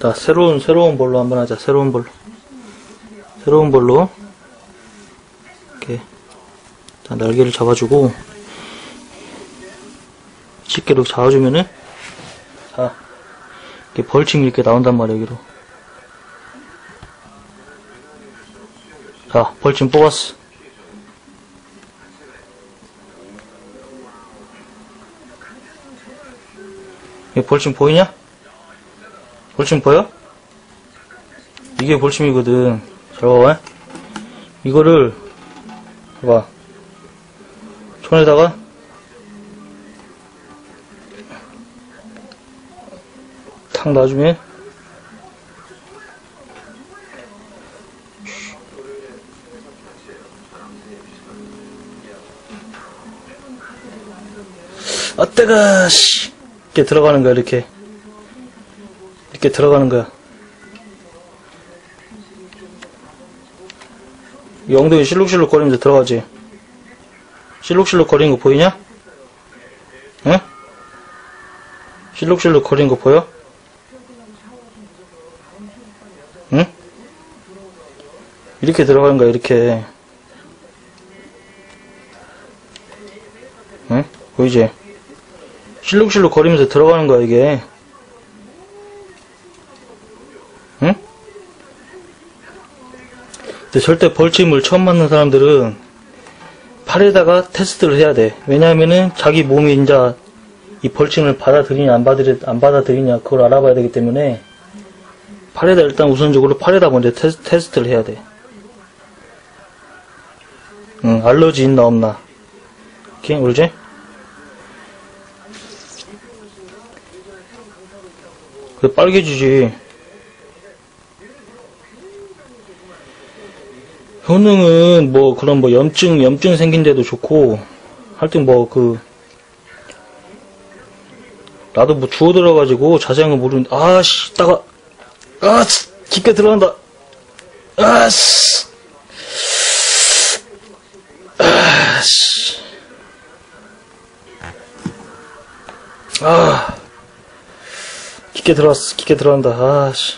자, 새로운, 새로운 볼로 한번 하자. 새로운 볼로. 새로운 볼로. 이렇게. 자, 날개를 잡아주고. 이렇게 잡아주면은. 자, 이렇게 벌침이 이렇게 나온단 말이야, 여기로. 자, 벌침 뽑았어. 이 벌침 보이냐? 벌침 보여? 이게 벌침이거든. 잘 봐봐. 이거를, 봐봐. 손에다가, 탁 놔주면, 아, 뜨거, 씨. 이렇게 들어가는 거야, 이렇게. 이렇게 들어가는 거야. 이 엉덩이 실룩실룩 거리면서 들어가지. 실룩실룩 거리는 거 보이냐? 응? 실룩실룩 거리는 거 보여? 응? 이렇게 들어가는 거야, 이렇게. 응? 보이지? 실룩실룩 거리면서 들어가는 거야, 이게. 응? 근데 절대 벌침을 처음 맞는 사람들은 팔에다가 테스트를 해야 돼. 왜냐하면은 자기 몸이 이제 이 벌침을 받아들이냐, 안, 받아들이, 안 받아들이냐, 그걸 알아봐야 되기 때문에 팔에다 일단 우선적으로 팔에다 먼저 테스, 테스트를 해야 돼. 응, 알러지 있나 없나. 오케이, 그러지? 그 빨개지지. 효능은 뭐 그런 뭐 염증 염증 생긴 데도 좋고 하여튼 뭐 그 나도 뭐 주워 들어가지고 자세한 건 모르는데 아씨 따가 아 씨, 깊게 들어간다. 아씨. 아씨. 아. 깊게 들어왔어 깊게 들어간다. 아씨